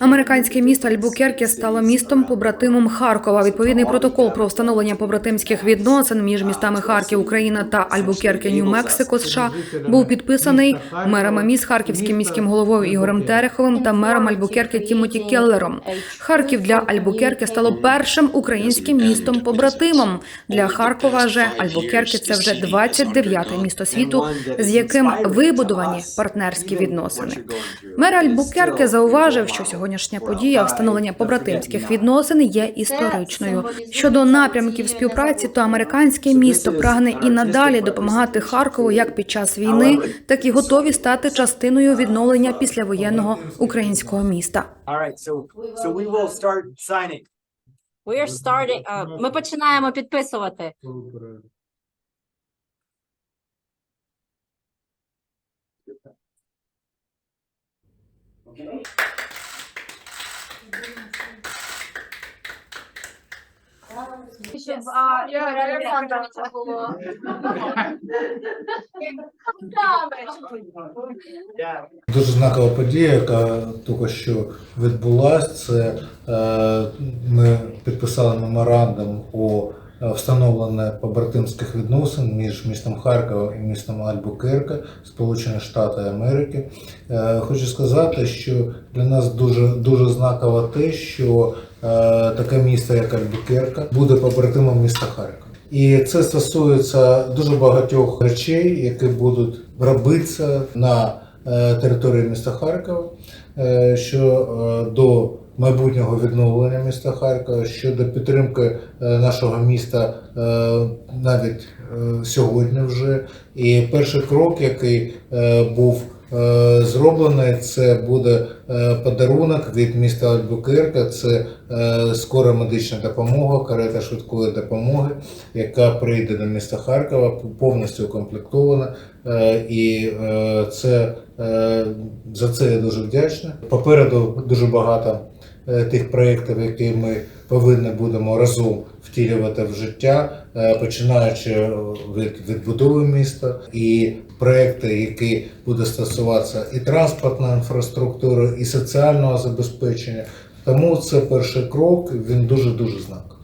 Американське місто Альбукерке стало містом побратимом. Харкова. Відповідний протокол про встановлення побратимських відносин між містами Харків, Україна та Альбукерке, Нью-Мексико, США був підписаний мерами міст Харківським міським головою Ігорем Тереховим та мером Альбукерке Тімоті Келлером. Харків для Альбукерке стало першим українським містом побратимом. Для Харкова же Альбукерке це вже 29-те місто світу, з яким вибудовані партнерські відносини. Мер Альбукерке зауважив, що сьогоднішня подія встановлення побратимських відносин є історичною. Щодо напрямків співпраці, то американське місто прагне і надалі допомагати Харкову як під час війни, так і готові стати частиною відновлення післявоєнного українського міста. All right, so Щоб, а, це було. Дуже знакова подія, яка тільки що відбулася. Це е, ми підписали меморандум о е, встановлення побратимських відносин між містом Харкова і містом Альбукерка, Сполучені Штати Америки. Е, хочу сказати, що для нас дуже дуже знаково те, що е, таке місто, як Альбукерка, буде побратимом міста Харкова. І це стосується дуже багатьох речей, які будуть робитися на території міста Харкова що до майбутнього відновлення міста Харкова, щодо підтримки е, нашого міста е, навіть е, сьогодні вже. І перший крок, який був е, зроблений, це буде е, подарунок від міста Альбукерка. Це е, скора медична допомога, карета швидкої допомоги, яка прийде до міста Харкова, повністю укомплектована. І це за це я дуже вдячний. Попереду дуже багато тих проєктів, які ми повинні будемо разом втілювати в життя, е, починаючи від відбудови міста і проекти, які будуть стосуватися і транспортної інфраструктури, і соціального забезпечення. Тому це перший крок. Він дуже дуже знаковий.